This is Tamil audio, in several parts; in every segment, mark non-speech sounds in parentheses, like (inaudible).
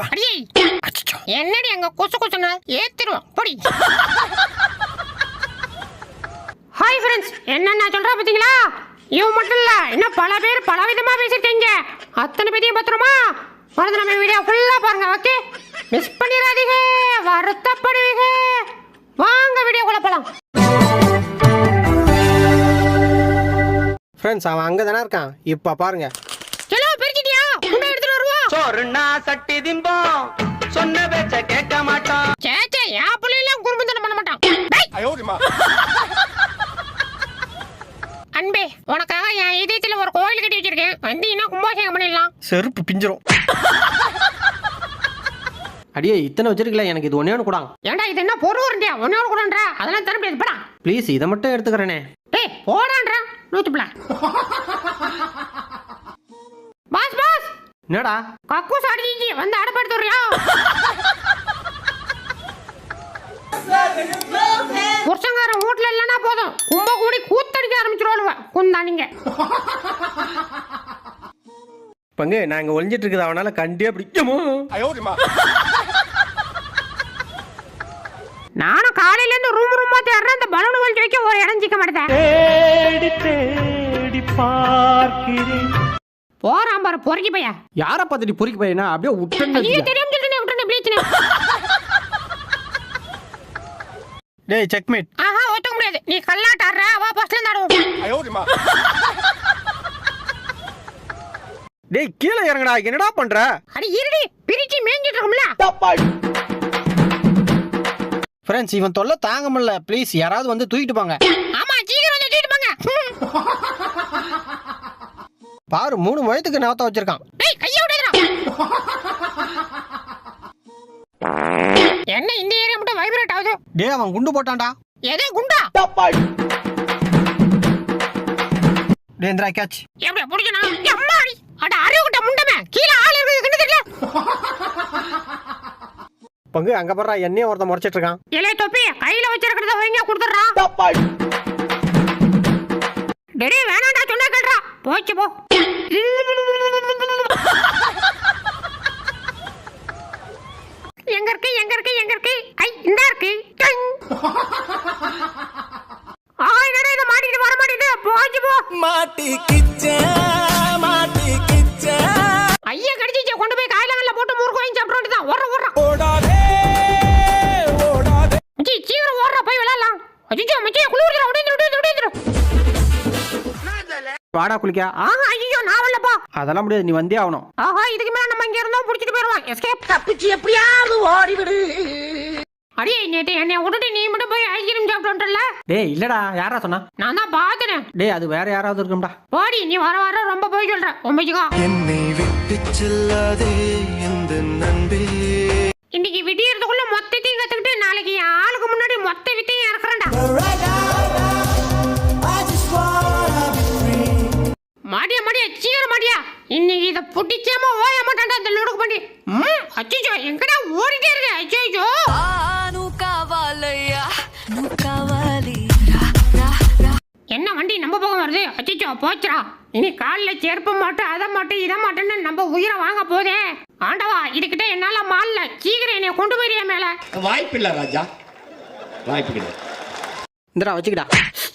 வா. அடியே. அச்சச்சோ. என்னடி அங்க கொசு கொசுனா ஏத்திருவோம் பொடி. ஹாய் ஃப்ரெண்ட்ஸ் என்ன நான் சொல்றேன் பாத்தீங்களா இவன் மட்டும் இல்ல இன்னும் பல பேர் பல விதமா பேசிருக்கீங்க அத்தனை பேரையும் பத்திரமா மறந்து நம்ம வீடியோ ஃபுல்லா பாருங்க ஓகே மிஸ் பண்ணிடாதீங்க வருத்தப்படுவீங்க. வாங்க வீடியோக்குள்ள போலாம். ஃப்ரெண்ட்ஸ் அவன் அங்கே தானே இருக்கான். இப்போ பாருங்க. எடுத்துட்டு வருவோம் சோறுனா சட்டி திம்போம். சொன்ன பேச்ச கேட்க மாட்டோம். சே சே என் பிள்ளைலாம் குறும்புத்தனம் பண்ண மாட்டான். அன்பே உனக்காக என் இதயத்துல ஒரு கோயில் கட்டி வச்சிருக்கேன். வந்தீங்கன்னா கும்பாபிஷேகம் பண்ணிடலாம். செருப்பு பிஞ்சிரும். அடியே இத்தனை வச்சிருக்கல எனக்கு இது ஒன்னே ஒன்று கூடாங்க ஏன்டா இது என்ன பொருள் உருண்டியா ஒன்னோட கூடன்றா? அதெல்லாம் தர முடியாது போடா. ப்ளீஸ் இதை மட்டும் எடுத்துக்கிறேனே. டேய் போடான்றா. நூத்துப்பில பாஸ் பாஸ்! என்னடா? கக்கூஸ் அடிச்சிச்சு வந்து அடப்படுத்து வர்றியா புருஷங்காரன் வீட்ல இல்லைன்னா போதும். கும்ப கூடி கூத்தடிக்க ஆரம்பிச்சிருவாளுவ குந்தானிங்க. பங்கு நான் இங்கே ஒளிஞ்சிட்டு இருக்குது. அவனால கண்டியா பிடிக்குமோ நானும் காலையில இருந்து ரூம் ரூமா தேடுறேன். இந்த பலூன் வலிச்சு வைக்க ஒரு இடம் சிக்க மாட்டேன். தேடி தேடி பார்க்கிறேன். போறான் பாரு பொறுக்கி பையா. யாரை பார்த்துட்டு பொறிக்க பையனா? அப்படியே விட்டுன்னு தெரியும் சொல்லிட்டு விட்டுறேன் ப்ளீச் டேய் செக்மேட் ஆஹா ஒத்துக்க முடியாது. நீ கல்லாட்ட ஆடுற வா ஃபர்ஸ்ட்ல இருந்து ஆடுவோம் டேய் கீழே இறங்கடா என்னடா பண்ற? அடி இருடி பிரிச்சு மேய்ஞ்சிட்டு இருக்கும்ல. ஃப்ரெண்ட்ஸ் இவன் தொல்லை தாங்க முடியல. ப்ளீஸ் யாராவது வந்து தூக்கிட்டு போங்க. ஆமா சீக்கிரம் வந்து தூக்கிட்டு போங்க. பாரு மூணு வயதுக்கு நவத்த வச்சிருக்கான். டேய் (laughs) என்ன இந்த ஏரியா மட்டும் வைப்ரேட் ஆகுது? டேய் அவன் குண்டு போட்டான்டா. எதே குண்டா? டேய் இந்திரா கேட்ச் எப்படி புடிச்சனா அம்மாடி அட. அறிவு கிட்ட முண்டமே. கீழ ஆள் இருக்குது கண்டு தெரியல பங்கு அங்க பாரு என்னைய ஒருத்தன் முறைச்சிட்டு இருக்கான். இலை தொப்பி கையில வச்சிருக்கிறத வைங்க கொடுத்துறா டேடி வேணாண்டா சொன்னா கேள்றா போச்சு போ. எங்க இருக்கு? எங்க இருக்கு? எங்க இருக்கு? ஐ இந்த இருக்கு. ஆ என்னடா இத? மாட்டிட்டு வர மாட்டேது போச்சு போ. மாட்டிக்கிச்ச மாட்டிக்கிச்ச. ஐயா கடிச்சிச்சு. கொண்டு போய் காயில போட்டு முறுக்கு வாங்கி சாப்பிட்டு தான் ஓடுற ஓடுறான் ஓடாதே ஓடாதே. சீக்கிரம் ஓடுற போய் விளையாடலாம். அஜிஜோ மச்சி குளிர்ல உடைந்து உடைந்து உடைந்து வாடா குளிக்க. ஆஹா ஐயோ அதெல்லாம் முடியாது நீ வந்தே ஆகணும். ஆஹா இதுக்கு மேல நம்ம இங்க இருந்தோம் புடிச்சிட்டு போயிடுவான் எஸ்கேப் தப்பிச்சு எப்படியாவது ஓடிவிடு. அடியே நேத்து என்னை விட்டுட்டு நீ மட்டும் போய் ஐஸ்கிரீம் சாப்பிட்டு வந்துட்டல டேய் இல்லடா யாரா சொன்னா? நான் தான் பாத்துனேன் டேய் அது வேற யாராவது இருக்கும்டா போடி நீ வர வர ரொம்ப போய் சொல்ற. உண்மைச்சுக்கோ என்னை விட்டு செல்லாதே. உன்னை பிடிக்காம ஓய மாட்டான்டா அந்த லொடுக்கு பண்ணி. ம் அச்சோ எங்கடா ஓடிட்டே இருக்க? அச்சோ என்ன வண்டி நம்ம பக்கம் வருது? அச்சோ போச்சுடா. இனி காலில் செருப்பு மாட்டோம் அதை மாட்டோம் இதை மாட்டேன்னு நம்ம உயிரை வாங்க போதே. ஆண்டவா இதுக்கிட்ட என்னால மால்ல. சீக்கிரம் என்னை கொண்டு போயிறியா மேல? வாய்ப்பில்லை ராஜா. வாய்ப்பில்லை. இந்திரா வச்சுக்கிடா.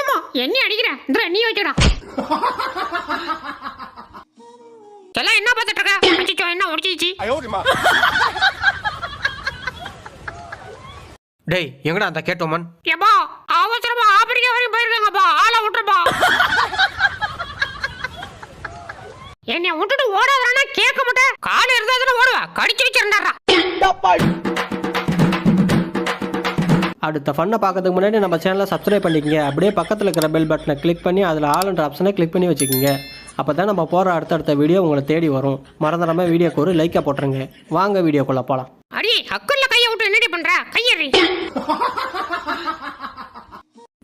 ஏமா என்ன அடிக்கிற? இந்திரா நீ வச்சுடா (laughs) எல்லாம் என்ன பார்த்துட்டு இருக்க? என்ன ஒடிச்சிச்சு டேய் எங்கடா அந்த கேட்டோமன் ஏப்பா அவசரமா ஆப்பிரிக்கா வரைக்கும் போயிருக்காங்கப்பா. ஆளை விட்டுருப்பா. என்னை விட்டுட்டு ஓடாதானா கேட்க மாட்டேன் கால் இருந்தா ஓடுவா. கடிச்சு வச்சிருந்தாரா அடுத்த ஃபன்னை பார்க்கறதுக்கு முன்னாடி நம்ம சேனலை சப்ஸ்கிரைப் பண்ணிக்கங்க. அப்படியே பக்கத்தில் இருக்கிற பெல் பட்டனை கிளிக் பண்ணி அதில் ஆளுன்ற ஆப்ஷனை கிளிக் பண்ணி வச்சுக்கோங்க. அப்போ தான் நம்ம போகிற அடுத்தடுத்த வீடியோ உங்களை தேடி வரும். மறந்துடாம வீடியோக்கு ஒரு லைக்கை போட்டுருங்க. வாங்க வீடியோக்குள்ளே போகலாம் அடி அக்குள்ள கைய விட்டு என்னடி பண்ற? கையறி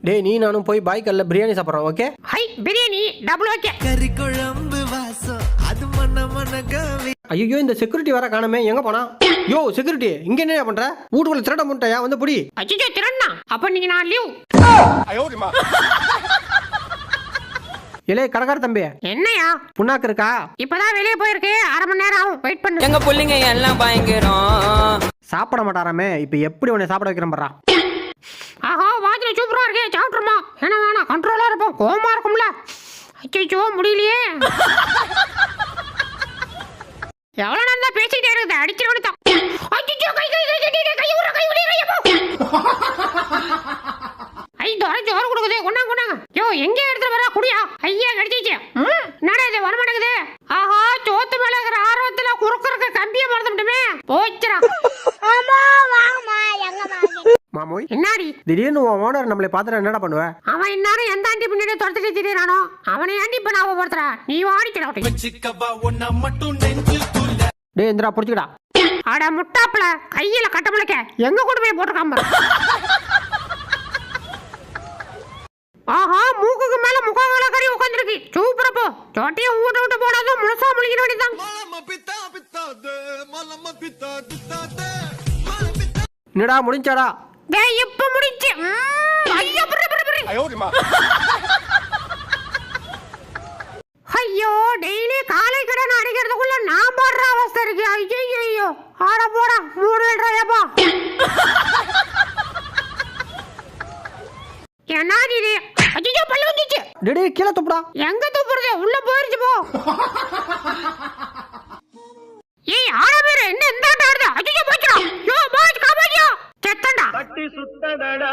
டேய் நீ நானும் போய் பாய்க்கல்ல பிரியாணி சாப்பிட்றோம் okay hi biryani double okay கறி குழம்பு வாசம் அது மன மனகாவி ஐயோ இந்த செக்யூரிட்டி வர காணமே. எங்கே போனா? யோ செக்யூரிட்டி இங்கே என்ன பண்ணுற வீட்டுக்குள்ள திருட முட்டையா வந்து புடி. அச்சோ திறன்னா அப்ப நீங்க நான் லீவ் இளைய கடைக்கார தம்பி என்னையா புண்ணாக்கு இருக்கா இப்பதான் வெளியே போயிருக்கு அரை மணி நேரம் ஆகும் வெயிட் பண்ணு எங்க புள்ளைங்க எல்லாம் பயங்கரம் சாப்பிட மாட்டாராமே இப்போ எப்படி உன்னை சாப்பிட வைக்கிறேன் பாரா ஆஹா வாத்தில சூப்பரா இருக்கே சாப்பிட்ருமா என்ன வேணாம் கண்ட்ரோலா இருப்போம் கோவமா இருக்கும்ல அச்சோ முடியலையே எவ்வளவு நேரம் தான் பேசிக்கிட்டே இருக்குது அடிச்சிட வேண்டியதான் அச்சோ கை கை கை கை கை விடுற கை விடுற ஐ தோர ஜோறு கொடுக்குது கொண்டாங்க கொண்டாங்க யோ எங்க எடுத்துட்டு வரா குடியா. ஐயா கடிச்சிச்சு என்னடா இது வர மாட்டேங்குது ஆஹா சோத்து மேல இருக்கிற ஆர்வத்துல குறுக்கறக்க கம்பிய மறந்துட்டோமே போச்சுடா. மாமோய் என்னாடி? திடீர்னு உன் ஓனர் நம்மளை பார்த்துட்டு என்னடா பண்ணுவ? அவன் இந்நேரம் எந்த ஆண்டி பின்னாடி துரத்துட்டு திடீரானோ? அவனை ஆண்டி இப்ப நான் ஒவ்வொருத்தரா நீ நெஞ்சுக்குள்ள டேய் இந்திரா பிடிச்சிக்கடா. அட முட்டாப்புல கையில கட்டமுளைக்க எங்க கொண்டு போய் போட்டிருக்காம ஆஹா மூக்குக்கு மேல முகங்கள கறி உட்காந்துருக்கு சூப்பரா போ. சோட்டிய ஊட்ட விட்டு போடாத முழுசா முழிக்கிற வேண்டியதான் மலம பித்தா பித்தாது மலம பித்தா பித்தாது மல பித்தா என்னடா முடிஞ்சாடா? டேய் இப்ப முடிஞ்சு. ஐயோ புரு, புரு, புரு. ஐயோ டெய்லி காலை கடன் அடிக்கிறதுக்குள்ள நான் போடுற அவஸ்தை இருக்கு. ஐயோ ஐயோ ஆட போடா. மூணு ரூபாயப்பா என்னது இது ஐயோ பல்லு டேய், கீழே துப்புடா. எங்க துப்புறது? உள்ள போயிருச்சு போ. ஏய் ஆட பேரு. என்ன இந்த ஆடுது? ஐயோ போச்சுடா யோ போச்சு காப்பாத்தியோ செத்தண்டா. கட்டி சுத்ததடா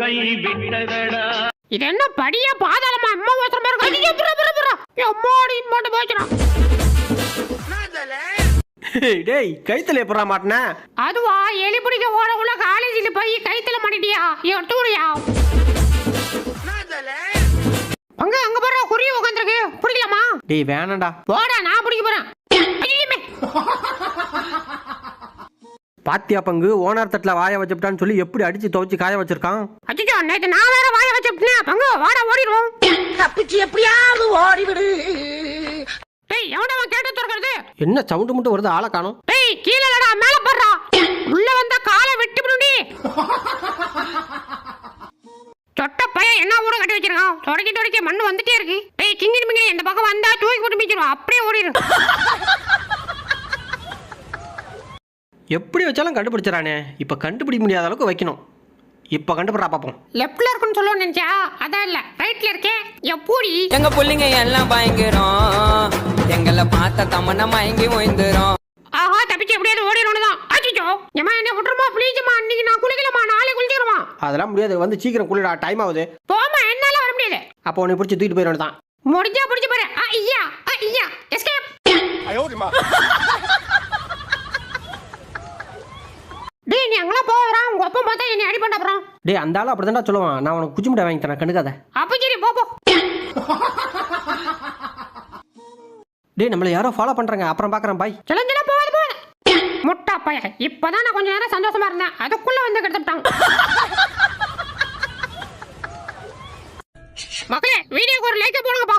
கை விட்டதடா இது என்ன படியா பாதாளமா? அம்மா ஓசரமா இருக்கு. ஐயோ புற புற புற அம்மாடி மட்டும் போச்சுடா டேய், கைத்துல எப்படா மாட்டின? அதுவா எலி பிடிக்க ஓடக்குள்ள காலேஜில் போய் கைத்துல மாட்டிட்டியா? எடுத்து டேய் வேணாம்டா. போடா நான் பிடிக்க போறேன். பாத்தியா பங்கு ஓனர் தட்டில் வாய வச்சுட்டான்னு சொல்லி எப்படி அடிச்சு துவைச்சு காய வச்சிருக்கான்? அச்சச்சோ நேத்து நான் வேற வாய வச்சுட்டேன் பங்கு வாடா ஓடிடுவோம். தப்பிச்சு எப்படியாவது ஓடிவிடு. டேய் கேட்டு திறக்கிறது? என்ன சவுண்டு மட்டும் வருது ஆளை காணும். டேய் கீழே இல்லடா மேல போடுறா. உள்ள வந்தா காலை வெட்டி விடுடி சொட்ட பையன் என்ன ஊட கட்டி வச்சிருக்கான்? தொடக்கி தொடக்கி மண்ணு வந்துட்டே இருக்கு. டேய் கிங்கினி மிங்கினி இந்த பக்கம் வந்தா போட்டு மிச்சிருவா அப்படியே ஓடிடு எப்படி வச்சாலும் கண்டுபிடிச்சிடறானே. இப்போ கண்டுபிடிக்க முடியாத அளவுக்கு வைக்கணும். இப்போ கண்டுபிடா பார்ப்போம் லெஃப்ட்ல இருக்குன்னு சொல்லுவோம் நினைச்சா அதான் இல்ல. ரைட்ல இருக்கே. எப்படி எங்க புள்ளைங்க எல்லாம் பயங்கரம். எங்களை பார்த்த தமன்னா மயங்கி ஓய்ந்துரும். ஆஹா தப்பிச்சு எப்படியாவது ஓடிடணும் தான் அச்சோ ஏமா என்ன விட்டுருமா ப்ளீஸ்மா இன்னைக்கு நான் குளிக்கலமா நாளை குளிச்சிருமா. அதெல்லாம் முடியாது. வந்து சீக்கிரம் குளிடா. டைம் ஆகுது. போமா என்னால வர முடியாது. அப்போ உன்னை பிடிச்சி தூக்கிட்டு போயிட தான் முடிஞ்சா பிடிச்சு பாரு ஆ, ஐயா ஆ, ஐயா எஸ்கேப் டேய் நீ அங்கெல்லாம் போகிறான் உங்க அப்பா பார்த்தா என்னை அடி டேய் அந்த ஆள் அப்படி சொல்லுவான். நான் உனக்கு குச்சி முட்டை வாங்கி தரேன். கண்டுக்காத. அப்ப சரி போ போ. டேய் நம்மளை யாரோ ஃபாலோ பண்ணுறாங்க அப்புறம் பார்க்குறேன் பாய் சிலஞ்சில போகாது போகாது முட்டா பைய இப்பதான் நான் கொஞ்ச நேரம் சந்தோஷமா இருந்தேன். அதுக்குள்ள வந்து கெடுத்துட்டான். மக்களே வீடியோக்கு ஒரு லைக் போடுங்கப்பா.